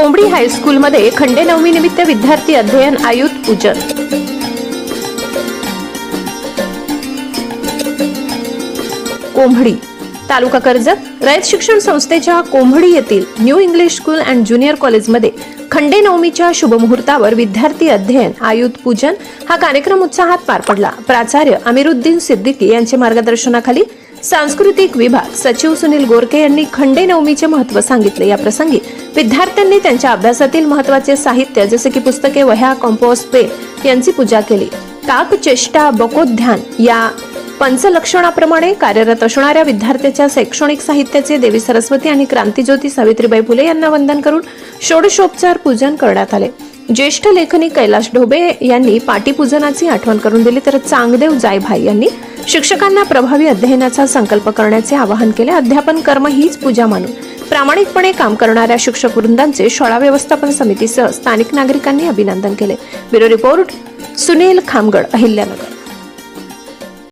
कोंबडी हायस्कूलमध्ये मध्ये नवमी निमित्त विद्यार्थी अध्ययन आयुध पूजन. कोंभडी तालुका कर्जत. रयत शिक्षण संस्थेच्या कोंभडी येथील new English school and junior कॉलेजमध्ये खंडे नवमीच्या शुभमुहूर्तावर विद्यार्थी अध्ययन आयुध पूजन हा कार्यक्रम उत्साहात पार पडला. प्राचार्य अमिरुद्दीन सिद्दीकी यांच्या मार्गदर्शनाखाली सांस्कृतिक विभाग सचिव सुनील गोरके यांनी खंडे नवमीचे महत्त्व सांगितले. या प्रसंगी विद्यार्थ्यांनी त्यांच्या अभ्यासातील महत्त्वाचे साहित्य जसे की पुस्तके वह्या कॉम्पोस्ट पेन यांची पूजा केली. काक चेष्टा बकोध्यान या पंचलक्षणाप्रमाणे कार्यरत असणाऱ्या विद्यार्थ्याच्या शैक्षणिक साहित्याचे देवी सरस्वती आणि क्रांतीज्योती सावित्रीबाई फुले यांना वंदन करून षोडशोपचार पूजन करण्यात आले. ज्येष्ठ लेखनी कैलाश ढोबे यांनी पाटीपूजनाची आठवण करून दिली तर चांगदेव जायभाई यांनी शिक्षकांना प्रभावी अध्ययनाचा संकल्प करण्याचे आवाहन केले. अध्यापन कर्म हीच पूजा मानून प्रामाणिकपणे काम करणाऱ्या शिक्षक वृंदांचे शाळा व्यवस्थापन समितीसह स्थानिक नागरिकांनी अभिनंदन केले. Bureau report Sunil Khamgad Ahilyanagar.